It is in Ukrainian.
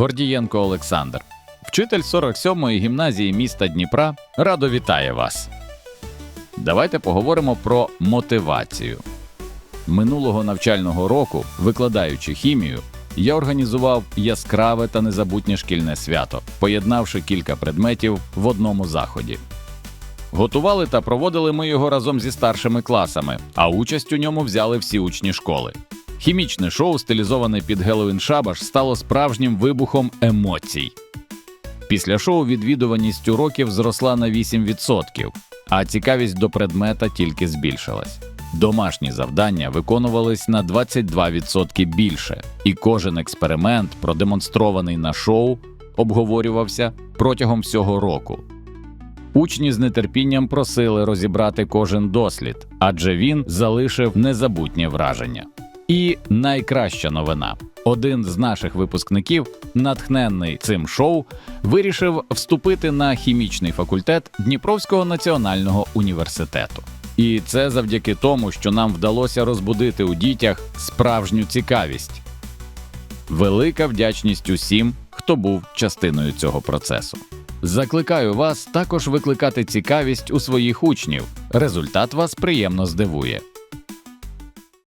Гордієнко Олександр, вчитель 47-ї гімназії міста Дніпра, радо вітає вас. Давайте поговоримо про мотивацію. Минулого навчального року, викладаючи хімію, я організував яскраве та незабутнє шкільне свято, поєднавши кілька предметів в одному заході. Готували та проводили ми його разом зі старшими класами, а участь у ньому взяли всі учні школи. Хімічне шоу, стилізоване під Геловін Шабаш, стало справжнім вибухом емоцій. Після шоу відвідуваність уроків зросла на 8%, а цікавість до предмета тільки збільшилась. Домашні завдання виконувались на 22% більше, і кожен експеримент, продемонстрований на шоу, обговорювався протягом всього року. Учні з нетерпінням просили розібрати кожен дослід, адже він залишив незабутнє враження. І найкраща новина: один з наших випускників, натхненний цим шоу, вирішив вступити на хімічний факультет Дніпровського національного університету. І це завдяки тому, що нам вдалося розбудити у дітях справжню цікавість. Велика вдячність усім, хто був частиною цього процесу. Закликаю вас також викликати цікавість у своїх учнів. Результат вас приємно здивує.